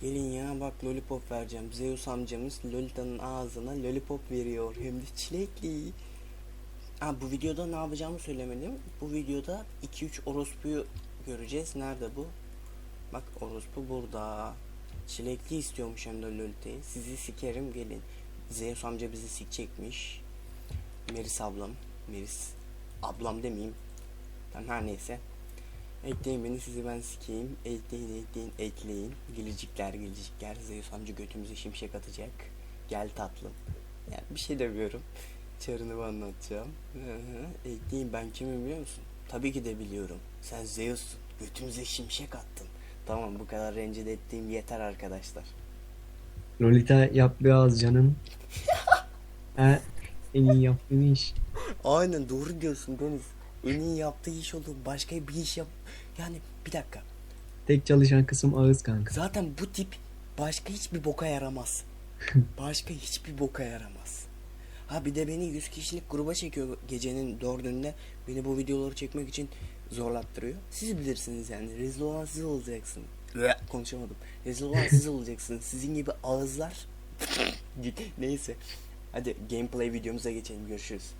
Gelin ya bak lollipop vereceğim. Zeus amcamız Lolita'nın ağzına lollipop veriyor. Hem de çilekli. Ha, bu videoda ne yapacağımı söylemedim. Bu videoda 2-3 orospuyu göreceğiz. Nerede bu? Bak orospu burada. Çilekli istiyormuş hem de Lolita'yı. Sizi sikerim gelin. Zeus amca bizi sikecekmiş. Meris ablam. Meris ablam demeyeyim. Tamam her neyse. Ekleyin beni sizi ben sikeyim. Ekleyin ekleyin ekleyin. Gülücükler gülücükler. Zeus amca götümüze şimşek atacak. Gel tatlım. Yani bir şey demiyorum. Çarını anlatacağım. Hı hı. Ekleyin ben kimim biliyor musun? Tabii ki de biliyorum. Sen Zeus'sun. Götümüze şimşek attın. Tamam bu kadar rencide ettiğim yeter arkadaşlar. Lolita yap biraz canım. ha, en iyi yaptığın iş. Aynen doğru diyorsun Deniz. İyi yaptığı iş olur. Başka bir iş yap. Yani bir dakika. Tek çalışan kısım ağız kanka. Zaten bu tip başka hiçbir boka yaramaz. Başka hiçbir boka yaramaz. Ha bir de beni 100 kişilik gruba çekiyor gecenin dördünde. Beni bu videoları çekmek için zorlattırıyor. Siz bilirsiniz yani. Rezil olan siz olacaksınız. Konuşamadım. Rezil olan siz olacaksınız. Sizin gibi ağızlar. Neyse. Hadi gameplay videomuza geçelim. Görüşürüz.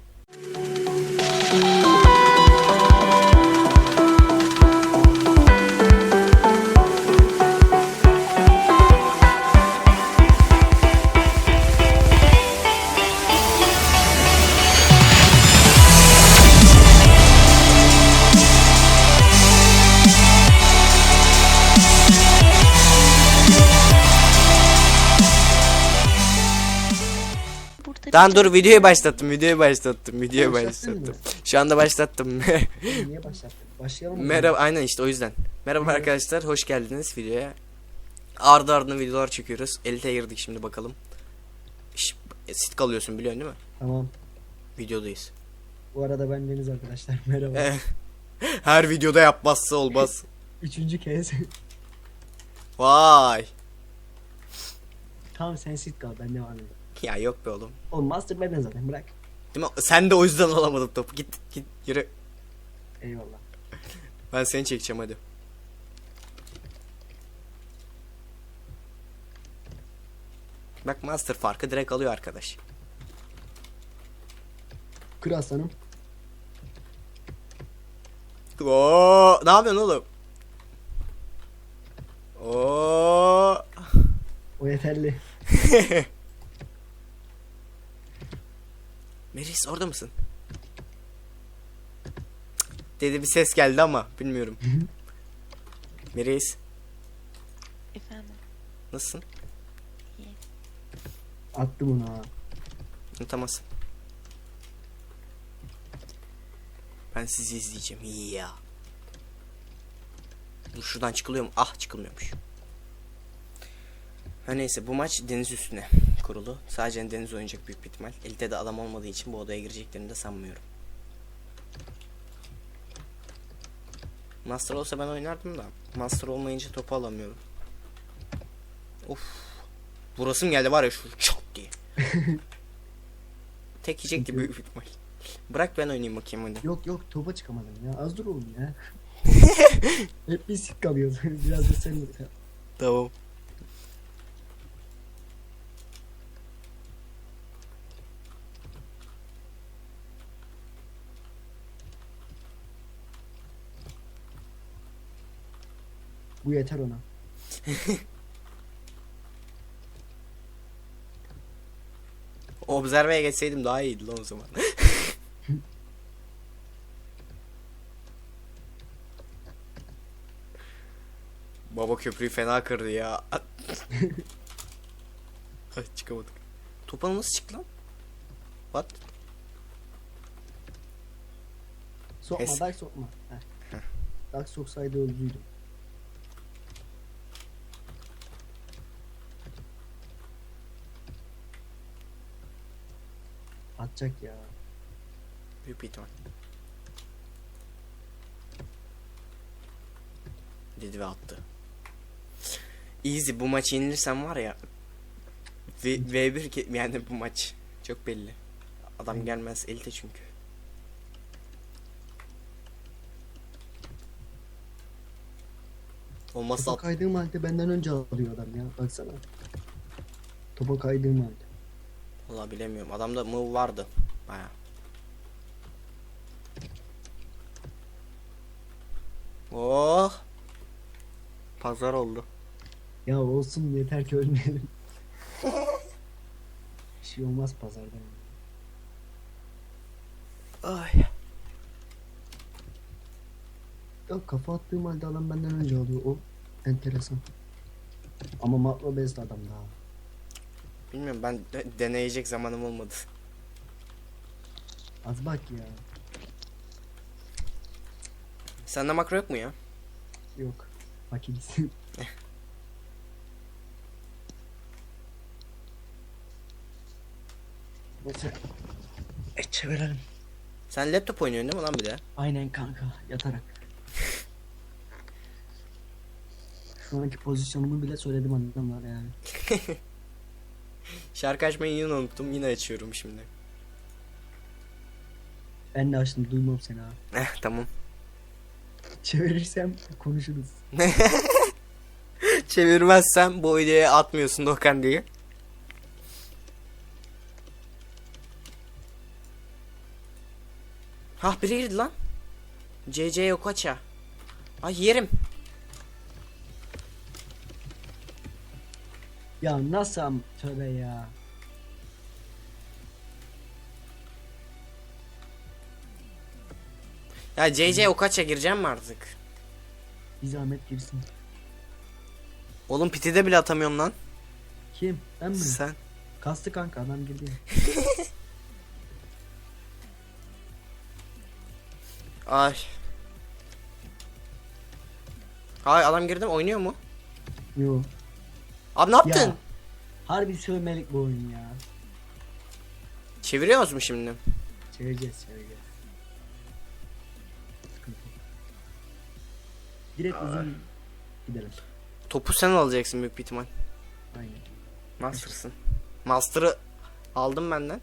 Bir dur videoyu başlattım. Videoyu başlattım. Videoyu Başlattın mı? başlattım. Şu anda başlattım. Niye başlattın? Başlayalım mı? Merhaba aynen işte o yüzden. Merhaba Merhaba. arkadaşlar hoş geldiniz videoya. Ardı ardına videolar çekiyoruz. Elite girdik şimdi bakalım. Şş, sit kalıyorsun biliyorsun değil mi? Tamam. Videodayız. Bu arada ben Deniz arkadaşlar. Merhaba. Eh, Her videoda yapmazsa olmaz. Üçüncü kez. Vay. tamam sen sit kal ben devam edeyim. Ya yok be oğlum. Master benden zaten bırak. Değil mi? Sen de o yüzden alamadın topu. Git git yürü. Eyvallah. Ben seni çekeceğim hadi. Bak master farkı direkt alıyor arkadaş. Kır aslanım. Oo, ne yapıyorsun oğlum? Oo. O yeterli. Meris orada mısın? Dedi bir ses geldi ama bilmiyorum. Meris Efendim. nasılsın? Attım onu ha. Unutamazsın. Ben sizi izleyeceğim. İyi ya. Dur şuradan çıkılıyor mu? Ah çıkılmıyormuş. Ha neyse bu maç deniz üstüne kurulu. Sadece deniz oynayacak büyük bir ihtimal. Elde de adam olmadığı için bu odaya gireceklerini de sanmıyorum. Master olsa ben oynardım da. Master olmayınca topu alamıyorum. Of. Burasım geldi var ya şu çat diye. Tek yiyecekti büyük bir ihtimal. Bırak ben oynayayım bakayım hadi. Yok yok topa çıkamadım ya. Az dur oğlum ya. Hep sit kalıyoruz. Biraz da sen ya. Tamam. Bu yeter ona. Observe'ye geçseydim daha iyiydi lan o zaman. Baba köprüyü fena kırdı ya. Ay çıkamadık. Topa nasıl çıktı lan? What? Sokma Dark sokma. Heh. Dark soksaydı öldüydüm. Atacak ya. Büyük bir ihtimal. Dedi ve attı. Easy bu maçı yenilirsem var ya v, V1 ke- yani bu maç çok belli. Adam gelmez elite çünkü. Olmazsa Topa kaydığım halde benden önce alıyor adam ya. Baksana. Topa kaydığım halde. Valla bilemiyorum. Adamda move vardı. Baya. Oh. Pazar oldu. Ya olsun yeter ki ölmeyelim. Bir şey olmaz pazarda. Ay. Ya kafa attığım halde adam benden önce alıyor. O enteresan. Ama makro bezli adam daha. Bilmiyorum ben de- deneyecek zamanım olmadı. Az bak ya. Sende makro yok mu ya? Yok. Fakirsin. Neyse. E çevirelim. Sen laptop oynuyorsun değil mi lan bir de? Aynen kanka yatarak. Şu anki pozisyonumu bile söyledim adamlar yani. Şarkı açmayı yine unuttum. Yine açıyorum şimdi. Ben de açtım duymam seni ha. Eh tamam. Çevirirsem konuşuruz. Çevirmezsem bu videoya atmıyorsun Dokan diye. Hah biri girdi lan. CC yok aça. Ay yerim. Ya nasıl am tövbe ya. Ya CC Okaça gireceğim mi artık? Bir zahmet girsin. Oğlum pitide bile atamıyorum lan. Kim? Ben mi? Sen. Kastı kanka adam girdi. Ay. Ay adam girdi mi? Oynuyor mu? Yo. Abi ne yaptın? Ya. Harbi sövmelik bu oyun ya. Çeviriyoruz mu şimdi? Çevireceğiz çevireceğiz. Direkt uzun gidelim. Topu sen alacaksın büyük bir ihtimal. Aynen. Master'sın. Master'ı aldım benden.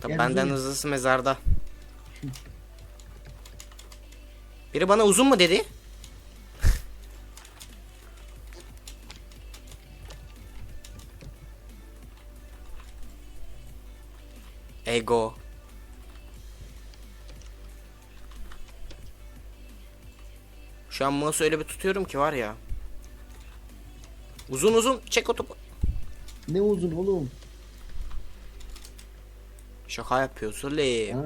Tabi Gel benden hızlısı mezarda. Biri bana uzun mu dedi? Ego. Şu an mouse'u öyle bir tutuyorum ki var ya. Uzun uzun çek o topu. Ne uzun oğlum. Şaka yapıyorsun le.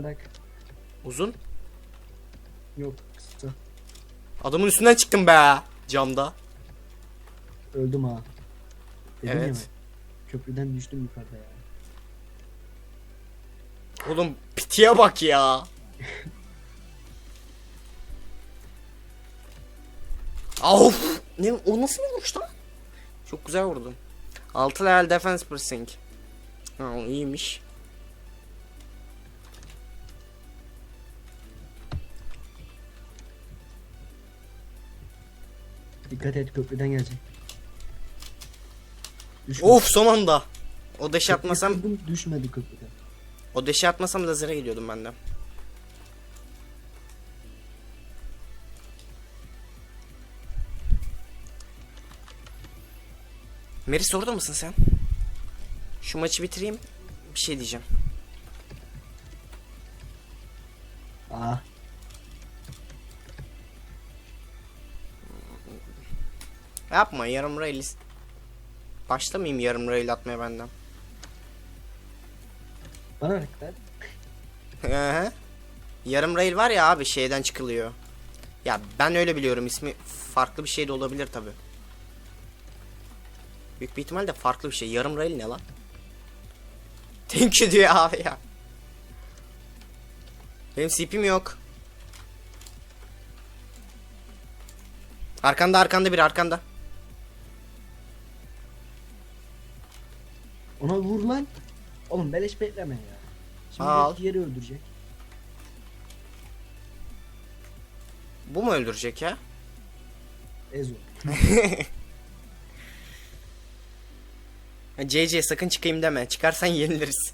Uzun. Yok. Adamın üstünden çıktım be. Camda. Öldüm ha. Dedim ya Evet. ben, Köprüden düştüm yukarıda ya. Oğlum pitiye bak ya. Of! Ne o nasıl vurmuş lan? Çok güzel vurdum. 6 level defense pressing. Ha o iyiymiş. Dikkat et köprüden gelecek. Düşmedi. Of son anda. O deşi atmasam kırdım, düşmedi köprüden. o deşi atmasam da zira gidiyordum ben de. Meris orada mısın sen? Şu maçı bitireyim. Bir şey diyeceğim. Aa. Yapma yarım rail. Başlamayayım yarım rail atmaya benden. Bana hı. yarım rail var ya abi şeyden çıkılıyor. Ya ben öyle biliyorum ismi farklı bir şey de olabilir tabi. Büyük bir ihtimalle farklı bir şey. Yarım rail ne lan? Thank you diyor abi ya. Benim CP'm yok. Arkanda arkanda bir arkanda. Lan. Oğlum beleş bekleme ya. Şimdi Al. belki yeri öldürecek. Bu mu öldürecek ya? Ezo. Ha, CC sakın çıkayım deme. Çıkarsan yeniliriz.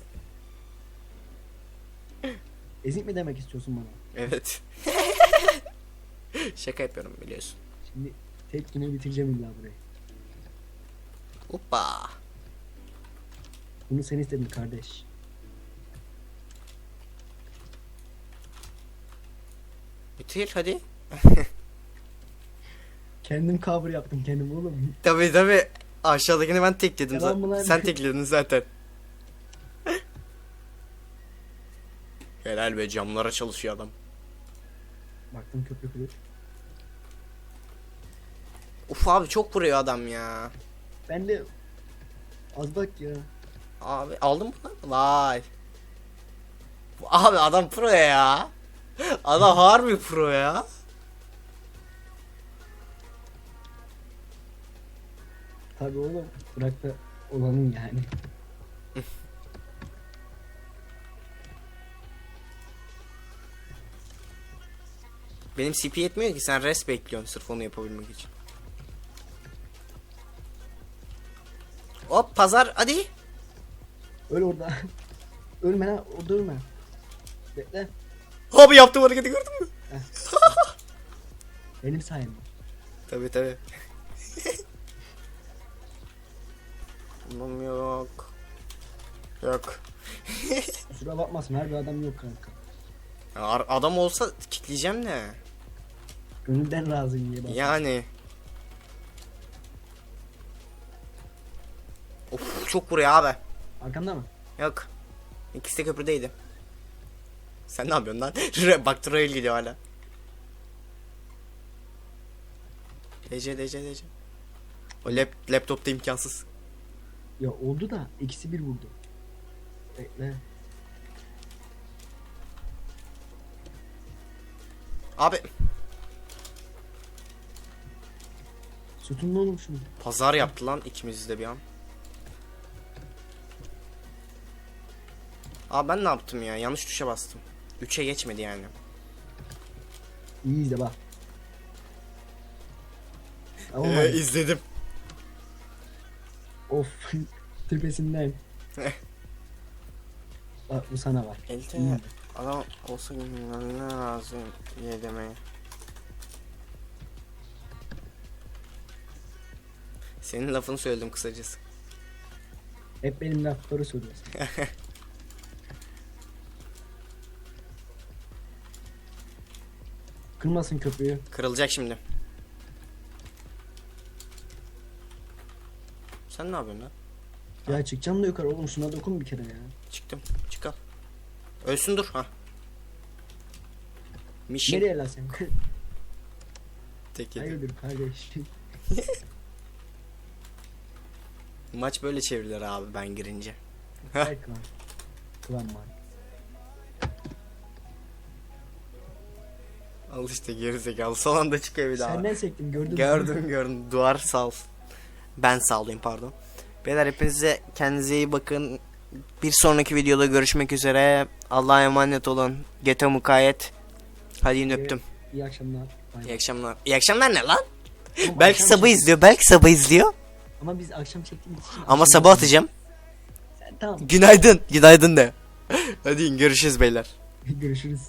Ezik mi demek istiyorsun bana? Evet. Şaka yapıyorum biliyorsun. Şimdi tek güne bitireceğim illa burayı. Hoppa. Bunu sen istedin kardeş. Bitir hadi. Kendim cover yaptım kendim oğlum. Tabi tabi. Aşağıdakini ben tekledim mı zaten. lan? Sen tekledin zaten. Helal be camlara çalışıyor adam. Baktım köprü kırık. Uf abi çok vuruyor adam ya. Ben de az bak ya. Abi aldın mı lan? Vay. Abi adam pro ya. Adam harbi pro ya. Tabii oğlum bırak da olanın yani. Benim CP yetmiyor ki sen res bekliyorsun sırf onu yapabilmek için. Hop pazar hadi. Öl orada. ölme lan orada ölme. Bekle. Abi yaptığım hareketi gördün mü? Benim sayemde. Tabi tabi. Tamam yok. Yok. Kusura bakmasın her bir adam yok kanka. Ar- Adam olsa kickleyeceğim de. Gönülden razıyım diye bak. Yani. Of çok vuruyor abi. Arkanda mı? Yok. İkisi de köprüdeydi. Sen ne yapıyorsun lan? Bak Trail gidiyor hala. DC DC DC. O lap laptopta imkansız. Ya oldu da ikisi bir vurdu. Bekle. Abi Sütun ne oğlum şunu? pazar yaptı lan ikimiz de bir an. Abi ben ne yaptım ya? Yanlış tuşa bastım. 3'e geçmedi yani. İyi izle bak. Ama Ee, izledim. of tepesinden. bak bu sana var. Elte İyi. adam olsa ne lazım diye demeye. Senin lafını söyledim kısacası. Hep benim lafları söylüyorsun. Kırmasın köprüyü. Kırılacak şimdi. Sen ne yapıyorsun lan? Ya çıkacağım da yukarı oğlum şuna dokun bir kere ya. Çıktım. Çık al. Ölsün dur ha. Mission. Nereye lan sen? Tek yedi. Hayırdır kardeş. Maç böyle çevrilir abi ben girince. Her klan. Klan var. Al işte gerizekalı. Son anda çıkıyor bir daha. Senden sektim gördün mü? Gördüm gördüm. Duvar olsun. Ben sağlayayım pardon. Beyler hepinize kendinize iyi bakın. Bir sonraki videoda görüşmek üzere. Allah'a emanet olun. Gete mukayyet. Hadi yine öptüm. İyi akşamlar. Bay. İyi akşamlar. İyi akşamlar ne lan? Oğlum Belki akşam sabah çek- izliyor. Belki sabah izliyor. Ama biz akşam çektiğimiz için. Ama akşam sabah atacağım. Sen tamam. Günaydın. Günaydın de. Hadi görüşürüz beyler. Görüşürüz.